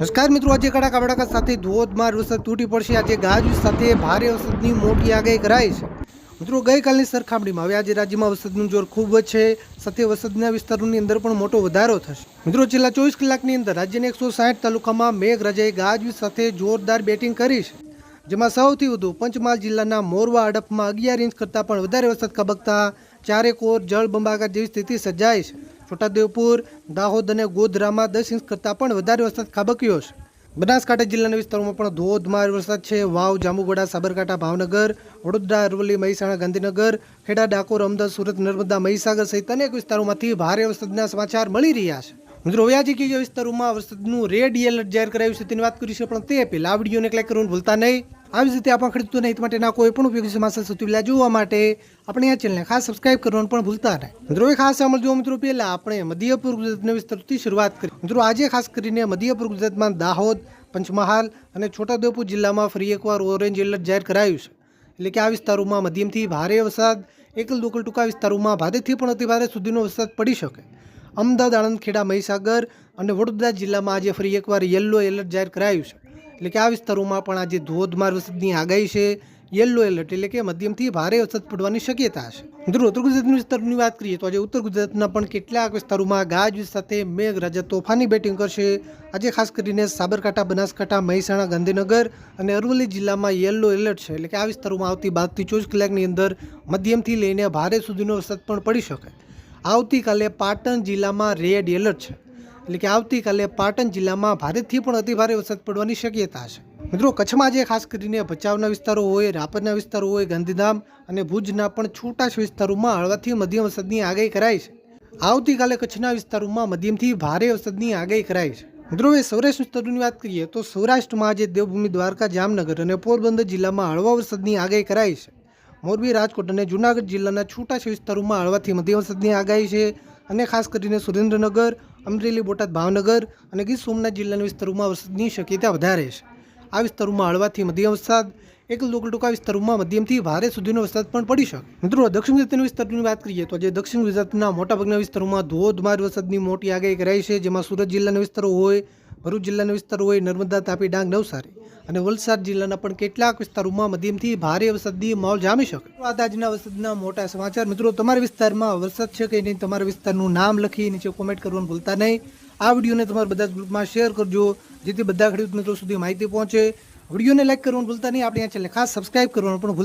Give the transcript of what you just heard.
નમસ્કાર મિત્રો, આજે કડાકા બડાકા સાથે ધોધમાર વરસાદ તૂટી પડશે. આજે ગાજવીજ સાથે ભારે વરસાદની મોટી આગાહી કરાઈ છે. મિત્રો, ગઈકાલની સરખામણીમાં હવે આજે રાજ્યમાં વરસાદનું જોર ખૂબ જ છે. સાથે વરસાદના વિસ્તારોની અંદર પણ મોટો વધારો થશે. મિત્રો, છેલ્લા ચોવીસ કલાકની અંદર રાજ્યના એકસો સાઠ તાલુકામાં મેઘરાજાએ ગાજવીજ સાથે જોરદાર બેટિંગ કરી છે. જેમાં સૌથી વધુ પંચમહાલ જિલ્લાના મોરવા હડપમાં અગિયાર ઇંચ કરતાં પણ વધારે વરસાદ ખાબકતા ચારેકોર જળ જળબંબાકાર જેવી સ્થિતિ સર્જાઈ છે. છોટાદેવપુર દાહોદ અને ગોધરામાં દસ ઇંચ કરતાં પણ વધારે વરસાદ ખાબક્યો છે. બનાસકાંઠા જિલ્લાના વિસ્તારોમાં પણ ધોધમાર વરસાદ છે. વાવ, જાંબુગોડા, સાબરકાંઠા, ભાવનગર, વડોદરા, અરવલ્લી, મહેસાણા, ગાંધીનગર, ખેડા, ડાકોર, અમદાવાદ, સુરત, નર્મદા, મહીસાગર સહિત અનેક વિસ્તારોમાંથી ભારે વરસાદના સમાચાર મળી રહ્યા છે. મિત્રો, હવે આજે કયા વિસ્તારોમાં વરસાદનું રેડ એલર્ટ જાહેર કરાયું છે તેની વાત કરીશું, પણ તે પહેલાં આ વિડીયોને ક્લિક કરવાનું ભૂલતા નહીં. આવી જ રીતે આપણા ખેડૂતોના હિત માટેના કોઈ પણ ઉપયોગી સમાચાર સૌથી જોવા માટે આપણે આ ચેનલને ખાસ સબસ્ક્રાઇબ કરવાનું પણ ભૂલતા નહીં. મિત્રો ખાસ સાંભળ જોવા મિત્રો, પહેલાં આપણે મધ્યપૂર્વ ગુજરાતના વિસ્તારથી શરૂઆત કરી. મિત્રો, આજે ખાસ કરીને મધ્યપૂર્વ ગુજરાતમાં દાહોદ, પંચમહાલ અને છોટાઉદેપુર જિલ્લામાં ફરી એકવાર ઓરેન્જ એલર્ટ જાહેર કરાયું છે. એટલે કે આ વિસ્તારોમાં મધ્યમથી ભારે વરસાદ, એકલ દોકલ ટૂંકા વિસ્તારોમાં ભારેથી પણ અતિભારે સુધીનો વરસાદ પડી શકે. અમદાવાદ, આણંદ, ખેડા, મહીસાગર અને વડોદરા જિલ્લામાં આજે ફરી એકવાર યલો એલર્ટ જાહેર કરાયું છે. એટલે કે આ વિસ્તારોમાં પણ આજે ધોધમાર વરસાદની આગાહી છે. યલો એલર્ટ એટલે કે મધ્યમથી ભારે વરસાદ પડવાની શક્યતા છે. મિત્રો, ઉત્તર ગુજરાતની વિસ્તારની વાત કરીએ તો આજે ઉત્તર ગુજરાતના પણ કેટલાક વિસ્તારોમાં ગાજવીજ સાથે મેઘરાજા તોફાની બેટિંગ કરશે. આજે ખાસ કરીને સાબરકાંઠા, બનાસકાંઠા, મહેસાણા, ગાંધીનગર અને અરવલ્લી જિલ્લામાં યલો એલર્ટ છે. એટલે કે આ વિસ્તારોમાં આવતી બાદથી ચોવીસ કલાકની અંદર મધ્યમથી લઈને ભારે સુધીનો વરસાદ પણ પડી શકે. આવતીકાલે પાટણ જિલ્લામાં રેડ એલર્ટ છે. એટલે કે આવતીકાલે પાટણ જિલ્લામાં ભારેથી પણ અતિભારે વરસાદ પડવાની શક્યતા છે. મિત્રો, કચ્છમાં જે ખાસ કરીને ભચાઉના વિસ્તારો હોય, રાપરના વિસ્તારો હોય, ગાંધીધામ અને ભુજના પણ છૂટા વિસ્તારોમાં હળવાથી મધ્યમ વરસાદની આગાહી કરાઈ છે. આવતીકાલે કચ્છના વિસ્તારોમાં મધ્યમથી ભારે વરસાદની આગાહી કરાઈ છે. મિત્રો એ સૌરાષ્ટ્ર વિસ્તારોની વાત કરીએ તો સૌરાષ્ટ્રમાં આજે દેવભૂમિ દ્વારકા, જામનગર અને પોરબંદર જિલ્લામાં હળવા વરસાદની આગાહી કરાઈ છે. મોરબી, રાજકોટ અને જૂનાગઢ જિલ્લાના છૂટા વિસ્તારોમાં હળવાથી મધ્યમ વરસાદની આગાહી છે. અને ખાસ કરીને સુરેન્દ્રનગર, અમરેલી, બોટાદ, ભાવનગર અને ગીર સોમનાથ જિલ્લાના વિસ્તારોમાં વરસાદની શક્યતા વધારે છે. આ વિસ્તારોમાં હળવાથી મધ્યમ વરસાદ, એક લોકલ ટૂંકા વિસ્તારોમાં મધ્યમથી ભારે સુધીનો વરસાદ પણ પડી શકે. મિત્રો, દક્ષિણ ગુજરાતના વિસ્તારની વાત કરીએ તો આજે દક્ષિણ ગુજરાતના મોટાભાગના વિસ્તારોમાં ધોધમાર વરસાદની મોટી આગાહી કરાઈ છે, જેમાં સુરત જિલ્લાના વિસ્તારો હોય ભરૂચ જિલ્લાના વિસ્તારો હોય, નર્મદા, તાપી, ડાંગ, નવસારી. અને વલસાડ જિલ્લાના પણ કેટલાક વિસ્તારોમાં મધ્યમથી ભારે વરસાદની માહોલ જામી શકે. આજના વરસાદના મોટા સમાચાર. મિત્રો, તમારા વિસ્તારમાં વરસાદ છે કે નહીં? તમારા વિસ્તારનું નામ લખી નીચે કોમેન્ટ કરવાનું ભૂલતા નહીં. આ વિડીયોને તમારા બધા ગ્રુપમાં શેર કરજો, જેથી બધા ખેડૂત મિત્રો સુધી માહિતી પહોંચે. વિડીયોને લાઇક કરવાનું ભૂલતા નહીં. આપણે આ ચેનલને ખાસ સબસ્ક્રાઇબ કરવાનું પણ